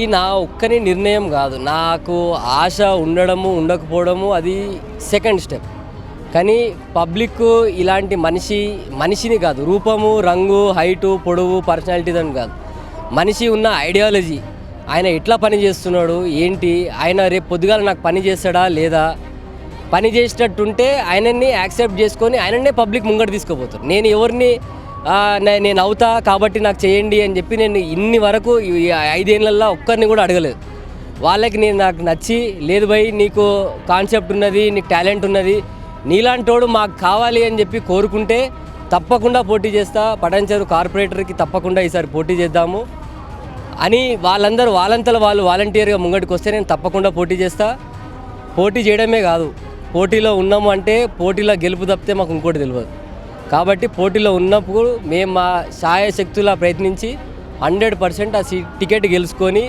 ఇది నా ఒక్కని నిర్ణయం కాదు. నాకు ఆశ ఉండడము ఉండకపోవడము అది సెకండ్ స్టెప్ కానీ పబ్లిక్ ఇలాంటి మనిషి మనిషిని కాదు. రూపము రంగు హైటు పొడవు పర్సనాలిటీ అని కాదు. మనిషి ఉన్న ఐడియాలజీ ఆయన ఎట్లా పని చేస్తున్నాడు ఏంటి ఆయన రేపు పొద్దుగాల నాకు పని చేస్తాడా లేదా? పని చేసేటట్టుంటే ఆయనని యాక్సెప్ట్ చేసుకొని ఆయననే పబ్లిక్ ముంగట తీసుకుపోతారు నేను ఎవరిని నేను అవుతా కాబట్టి నాకు చేయండి అని చెప్పి నేను ఇన్ని వరకు ఐదేళ్ళలో ఒక్కరిని కూడా అడగలేదు. వాళ్ళకి నేను నాకు నచ్చి లేదు భయ్ నీకు కాన్సెప్ట్ ఉన్నది నీకు టాలెంట్ ఉన్నది నీలాంటోడు మాకు కావాలి అని చెప్పి కోరుకుంటే తప్పకుండా పోటీ చేస్తా. పటాన్చెరు కార్పొరేటర్కి తప్పకుండా ఈసారి పోటీ చేద్దాము అని వాళ్ళందరూ వాళ్ళంతలో వాళ్ళు వాలంటీర్గా ముంగడికి వస్తే నేను తప్పకుండా పోటీ చేస్తా. పోటీ చేయడమే కాదు పోటీలో ఉన్నాము అంటే పోటీలో గెలుపు తప్పితే మాకు ఇంకోటి తెలియదు కాబట్టి పోటీలో ఉన్నప్పుడు మేము మా శాయశక్తులా ప్రయత్నించి హండ్రెడ్ పర్సెంట్ ఆ సీ టికెట్ గెలుచుకొని